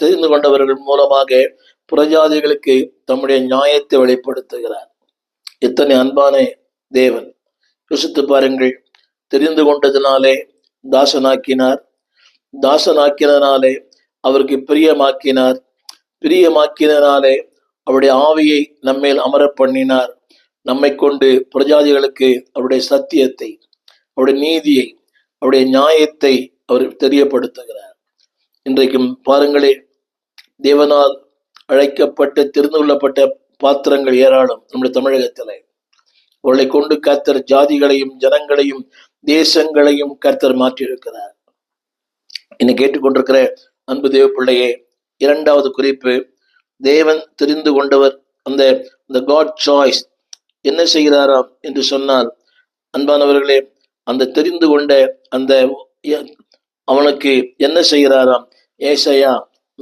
தெரிந்து கொண்டவர்கள் மூலமாக புறஜாதிகளுக்கு தம்முடைய நியாயத்தை வெளிப்படுத்துகிறார். எத்தனை அன்பான தேவன். யோசித்து பாருங்கள். தெரிந்து கொண்டதினாலே தாசனாக்கினார். தாசனாக்கினாலே அவருக்கு பிரியமாக்கினார். பிரியமாக்கினாலே அவருடைய ஆவியை நம்மேல் அமர பண்ணினார் நம்மை கொண்டு பிரஜாதிகளுக்கு அவருடைய சத்தியத்தை அவருடைய நீதியை அவருடைய நியாயத்தை அவர் தெரியப்படுத்துகிறார். இன்றைக்கும் பாருங்களே தேவனால் அழைக்கப்பட்ட தெரிந்து கொள்ளப்பட்ட பாத்திரங்கள் ஏராளம் நம்முடைய தமிழகத்திலே. அவர்களை கொண்டு கர்த்தர் ஜாதிகளையும் ஜனங்களையும் தேசங்களையும் கர்த்தர் மாற்றியிருக்கிறார். என்னை கேட்டுக்கொண்டிருக்கிற அன்பு தேவ பிள்ளையே இரண்டாவது குறிப்பு தேவன் தெரிந்து கொண்டவர் அந்த அந்த காட் சாய்ஸ் என்ன செய்கிறாராம் என்று சொன்னால் அன்பானவர்களே அந்த தெரிந்து கொண்ட அந்த அவனுக்கு என்ன செய்கிறாராம்? ஏசையா